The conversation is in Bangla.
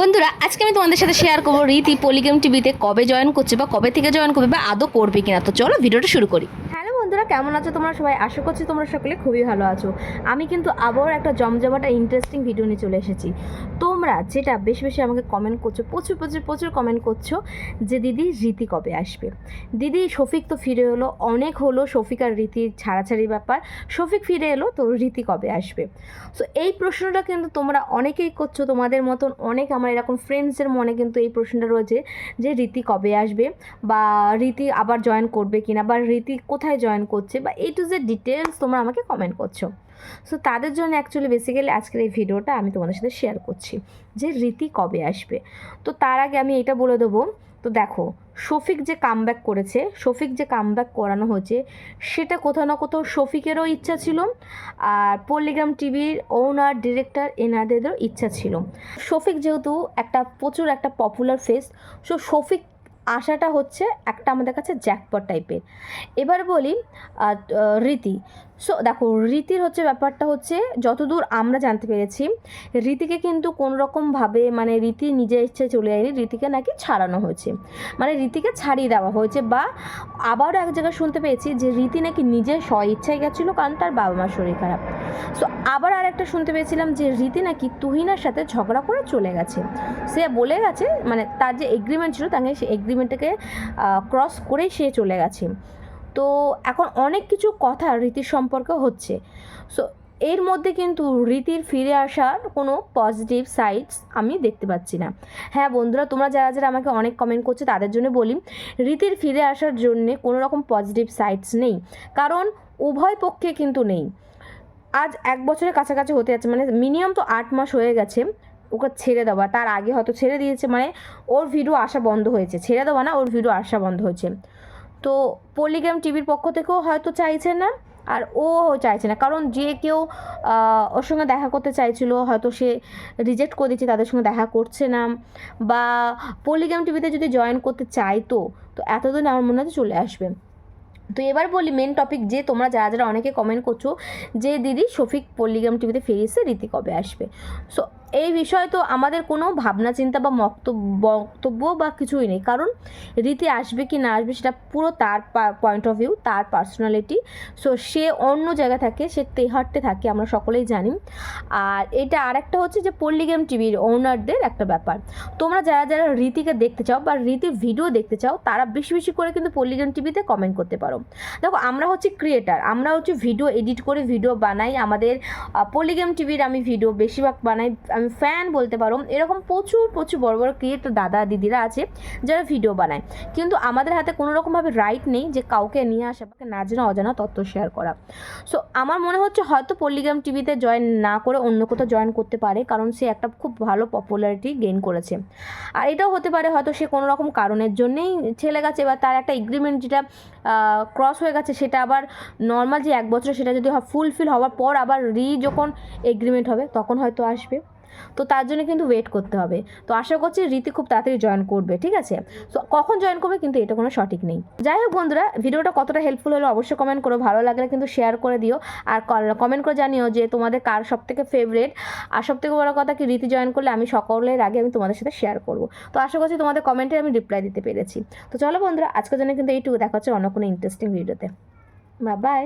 বন্ধুরা, আজকে আমি তোমাদের সাথে শেয়ার করব রীতি পলিগ্রাম টিভিতে কবে জয়েন করছে বা কবে থেকে জয়েন করবে বা আদৌ করবে কিনা। তো চলো ভিডিওটা শুরু করি। কেমন আছো তোমরা? সবাই আশা করছি তোমরা সকলে খুবই ভালো আছো। আমি কিন্তু আবার একটা জমজমাটা ইন্টারেস্টিং ভিডিও নিয়ে চলে এসেছি। তোমরা যেটা বেশি বেশি আমাকে কমেন্ট করছ, প্রচুর প্রচুর প্রচুর কমেন্ট করছ যে দিদি রীতি কবে আসবে? দিদি শফিক তো ফিরে এলো, অনেক হলো শফিক আর রীতির ছাড়াছাড়ি ব্যাপার। শফিক ফিরে এলো, তো রীতি কবে আসবে? সো এই প্রশ্নটা কিন্তু তোমরা অনেকেই করছ, তোমাদের মতন অনেক আমার এরকম ফ্রেন্ডসের মনে কিন্তু এই প্রশ্নটা রয়েছে যে রীতি কবে আসবে? বা রীতি আবার জয়েন করবে কিনা? বা রীতি কোথায় জয়েন করছে বা এই টু যে ডিটেলস তোমরা আমাকে কমেন্ট করছ। সো তাদের জন্য অ্যাকচুয়ালি বেসিক্যালি আজকের এই ভিডিওটা আমি তোমাদের সাথে শেয়ার করছি যে রীতি কবে আসবে। তো তার আগে আমি এটা বলে দেবো, তো দেখো, শফিক যে কামব্যাক করেছে, শফিক যে কামব্যাক করানো হয়েছে, সেটা কোথাও না কোথাও শফিকেরও ইচ্ছা ছিল আর পল্লিগ্রাম টিভির ওনার ডিরেক্টর এনাদেরও ইচ্ছা ছিল। শফিক যেহেতু একটা প্রচুর একটা পপুলার ফেস সো শফিক আশাটা হচ্ছে একটা আমাদের কাছে জ্যাকপট টাইপের। এবার বলি রীতি। সো, দেখো, রীতির হচ্ছে ব্যাপারটা হচ্ছে, যতদূর আমরা জানতে পেরেছি, রীতিকে কিন্তু কোনো রকমভাবে মানে রীতি নিজের ইচ্ছে চলে যায়নি, রীতিকে নাকি ছাড়ানো হয়েছে। মানে রীতিকে ছাড়িয়ে দেওয়া হয়েছে বা আবারও এক জায়গায় শুনতে পেয়েছি যে রীতি নাকি নিজের স্ব ইচ্ছায় গেছিল কারণ তার বাবা মার শরীর খারাপ। সো আবার আর একটা শুনতে পেয়েছিলাম যে রীতি নাকি তুহিনার সাথে ঝগড়া করে চলে গেছে। সে বলে গেছে মানে তার যে এগ্রিমেন্ট ছিল তাকে সেই এগ্রিমেন্টটাকে ক্রস করেই সে চলে গেছে। তো এখন অনেক কিছু কথা রীতির সম্পর্কে হচ্ছে। সো এর মধ্যে কিন্তু রীতির ফিরে আসার কোনো পজিটিভ সাইডস আমি দেখতে পাচ্ছি না। হ্যাঁ বন্ধুরা, তোমরা যারা যারা আমাকে অনেক কমেন্ট করছে তাদের জন্য বলি, রীতির ফিরে আসার জন্যে কোনো রকম পজিটিভ সাইডস নেই। কারণ উভয় পক্ষে কিন্তু নেই। আজ এক বছরের কাছাকাছি হতে যাচ্ছে মানে মিনিমাম তো আট মাস হয়ে গেছে ওকে ছেড়ে দেওয়া। তার আগে হয়তো ছেড়ে দিয়েছে মানে ওর ভিডিও আসা বন্ধ হয়েছে। ছেড়ে দেওয়া না, ওর ভিডিও আসা বন্ধ হয়েছে। তো পলিগ্রাম টিভির পক্ষ থেকেও হয়তো চাইছে না, আর ও চাইছে না। কারণ যে কেউ ওর সঙ্গে দেখা করতে চাইছিল, হয়তো সে রিজেক্ট করে দিচ্ছে তাদের সঙ্গে দেখা করছে না। বা পলিগ্রাম টিভিতে যদি জয়েন করতে চাইতো, তো এতদিন আমার মনে হচ্ছে চলে আসবে। তো এবার বলি মেন টপিক যে তোমরা যারা যারা অনেকে কমেন্ট করছ যে দিদি শফিক পল্লিগ্রাম টিভিতে ফিরেছে রীতি কবে আসবে? সো এই বিষয়ে তো আমাদের কোনো ভাবনা, চিন্তা বা বক্তব্য বা কিছুই নেই। কারণ রীতি আসবে কি না আসবে সেটা পুরো তার পয়েন্ট অফ ভিউ তার পার্সোনালিটি সো সে অন্য জায়গা থাকে, সে তেহাট্টে থাকে, আমরা সকলেই জানি। আর এটা আরেকটা হচ্ছে যে পল্লিগ্রাম টিভির ওনারদের একটা ব্যাপার। তোমরা যারা যারা রীতিকে দেখতে চাও বা রীতির ভিডিও দেখতে চাও, তারা বেশি বেশি করে কিন্তু পল্লিগ্রাম টিভিতে কমেন্ট করতে পারো। দেখো, আমরা হচ্ছে ক্রিয়েটার আমরা হচ্ছে ভিডিও এডিট করে ভিডিও বানাই। আমাদের পলিগ্রাম টিভির আমি ভিডিও বেশিরভাগ বানাই আমি ফ্যান বলতে পারো, এরকম প্রচুর প্রচুর বড় বড় ক্রিয়েটর দাদা দিদিরা আছে যারা ভিডিও বানায়। কিন্তু আমাদের হাতে কোনো রকমভাবে রাইট নেই যে কাউকে নিয়ে আসা বা না জানা, অজানা তথ্য শেয়ার করা। সো আমার মনে হচ্ছে হয়তো পল্লিগ্রাম টিভিতে জয়েন না করে অন্য কোথাও জয়েন করতে পারে, কারণ সে একটা খুব ভালো পপুলারিটি গেইন করেছে। আর এটাও হতে পারে হয়তো সে কোনো রকম কারণের জন্যেই ছেলে গেছে বা তার একটা এগ্রিমেন্ট যেটা ক্রস হয়ে গেছে, সেটা আবার নর্মাল যে এক বছর সেটা যদি ফুলফিল হওয়ার পর আবার রি যখন এগ্রিমেন্ট হবে, তখন হয়তো আসবে। তো তার জন্য কিন্তু ওয়েট করতে হবে। তো আশা করছি রীতি খুব তাড়াতাড়ি জয়েন করবে, ঠিক আছে? তো কখন জয়েন করবে কিন্তু এটা কোনো সঠিক নেই। যাই হোক বন্ধুরা, ভিডিওটা কতটা হেল্পফুল হলো অবশ্যই কমেন্ট করো, ভালো লাগলে কিন্তু শেয়ার করে দিও। আর কমেন্ট করে জানিও যে তোমাদের কার সব থেকে ফেভারেট আর সব থেকে বড় কথা কি, রীতি জয়েন করলে আমি সকলের আগে আমি তোমাদের সাথে শেয়ার করব। তো আশা করছি তোমাদের কমেন্টে আমি রিপ্লাই দিতে পেরেছি। তো চলো বন্ধুরা, আজকের জন্য কিন্তু এইটুকু। দেখা হচ্ছে অন্য কোনো ইন্টারেস্টিং ভিডিওতে বাই বাই